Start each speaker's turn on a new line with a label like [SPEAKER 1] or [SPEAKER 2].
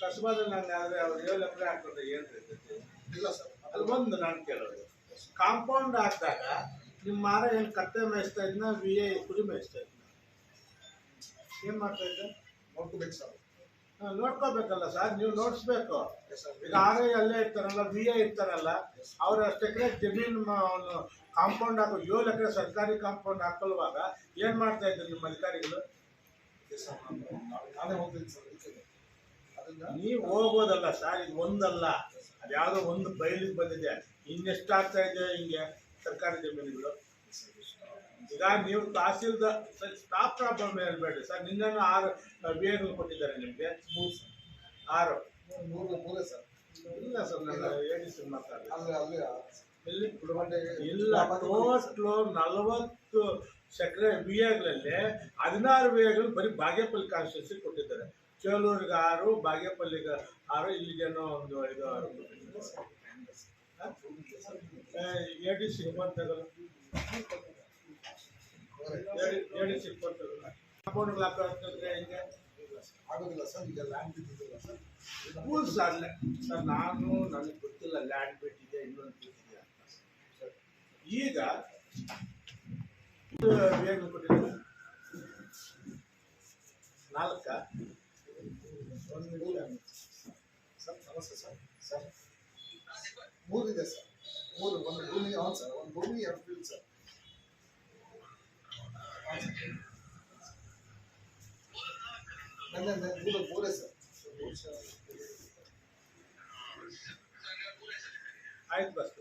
[SPEAKER 1] ಕಸ್ಬಾದಲ್ಲಿ ನಾನು ಆದರೆ ಅವ್ರು ಏಳು ಎಕರೆ ಹಾಕಿದ್ರೆ ಏನು ಇರ್ತೈತಿ
[SPEAKER 2] ಇಲ್ಲ ಸರ್
[SPEAKER 1] ಅಲ್ಲಿ ಒಂದು ನಾನು ಕೇಳೋದು. ಕಾಂಪೌಂಡ್ ಹಾಕಿದಾಗ ನಿಮ್ಮ ಮಾರ ಏನು ಕತ್ತೆ ಮೇಯಿಸ್ತಾ ಇದ್ನ ವಿ ಎ ಕುರಿ ಮೇಯಿಸ್ತಾ ಇದ್ನ? ಏನು ಮಾಡ್ತಾ ಇದ್ದೆ?
[SPEAKER 2] ನೋಡ್ಕೋಬೇಕು ಸರ್.
[SPEAKER 1] ಹಾಂ ನೋಡ್ಕೋಬೇಕಲ್ಲ ಸರ್ ನೀವು ನೋಡಿಸ್ಬೇಕು. ಈಗ ಆರ್ ಐ ಅಲ್ಲೇ ಇರ್ತಾರಲ್ಲ ವಿ ಎ ಇರ್ತಾರಲ್ಲ ಅವ್ರು ಅಷ್ಟು ಎಕರೆ ಜಮೀನು ಕಾಂಪೌಂಡ್ ಹಾಕೋ ಏಳು ಎಕರೆ ಸರ್ಕಾರಿ ಕಾಂಪೌಂಡ್ ಹಾಕೊಳ್ಳುವಾಗ ಏನು ಮಾಡ್ತಾ ಇದ್ರು ನಿಮ್ಮ ಅಧಿಕಾರಿಗಳು?
[SPEAKER 2] ನಾನೇ ಹೋಗ್ತೀನಿ ಸರ್.
[SPEAKER 1] ನೀವು ಹೋಗೋದಲ್ಲ ಸರ್ ಇದು ಒಂದಲ್ಲ ಅದ್ಯಾವುದೋ ಒಂದು ಬಯಲಿಗೆ ಬಂದಿದೆ. ಇನ್ನೆಷ್ಟು ಆಗ್ತಾ ಇದೆ ಹಿಂಗೆ ಸರ್ಕಾರಿ ಜಮೀನುಗಳು? ಈಗ ನೀವು ತಹಸೀಲ್ದಾರ್ ಸ್ಟಾಪ್ ಪ್ರಾಬ್ಲಮ್ ಹೇಳ್ಬೇಡಿ ಸರ್ ನಿನ್ನೆ ಆರು ಬಿ ಕೊಟ್ಟಿದ್ದಾರೆ ನಿಮಗೆ.
[SPEAKER 2] ಮೂರು ಸರ್.
[SPEAKER 1] ಆರು.
[SPEAKER 2] ಮೂರು ಮೂರೇ ಸರ್.
[SPEAKER 1] ಇಲ್ಲ ಸರ್ ನನ್ನ ಹೇಳಿ ಸರ್ ಮಾತಾಡಿ ಇಲ್ಲಿ ಟೋಟ್ಲು ನಲವತ್ತು ಸಕ್ಕರೆ ವಿ ಎಗಳಲ್ಲಿ ಹದಿನಾರು ವಿ ಎಗಳು ಬರೀ ಬಾಗೇಪಲ್ಲಿ ಕಾನ್ಸ್ಟಿಟ್ಯೂನ್ಸಿ ಕೊಟ್ಟಿದ್ದಾರೆ. ಚೇಳೂರಿಗೆ ಆರು ಬಾಗೇಪಲ್ಲಿಗೆ ಆರು ಇಲ್ಲಿಗೇನೋ ಒಂದು ಐದು ಆರು ಎ ಡಿ ಸಿ ಇಪ್ಪತ್ತಗಲ್ಲ ಎ ಡಿ ಸಿ ಇಪ್ಪತ್ತಗಲ್ಲ ಕಾಂಪೌಂಡ್ಗಳು ಹಾಕೋದ್ರೆ ಹಿಂಗೆ?
[SPEAKER 2] ಆಗೋದಿಲ್ಲ ಸರ್ ಈಗ ಲ್ಯಾಂಡ್ ಸರ್.
[SPEAKER 1] ಸರ್ ನಾನು ನನಗೆ ಗೊತ್ತಿಲ್ಲ ಲ್ಯಾಂಡ್ ಬಿಟ್ಟಿದೆ ಇನ್ನೊಂದು ಬಿಟ್ಟಿದೆ ಅಂತ. ಸರ್. ಈಗ ಏನು ಕೊಟ್ಟಿದ್ದಾರೆ? ನಾಲ್ಕ.
[SPEAKER 2] ಸರ್ ನಮಸ್ತೆ ಸರ್ ಸರ್ ಮೂರಿದೆ ಸರ್ ಮೂರು ಒಂದು ಭೂಮಿ ಹೌದು ಸರ್ ಒಂದು ಭೂಮಿ ಎರಡು ಫೀಲ್ಡ್ ಸರ್ ನನ್ನ ನನ್ನ ಮೂರು ಮೂರೇ ಸರ್ ಮೂರು ಸರ್
[SPEAKER 1] ಆಯ್ತು ಬಸ್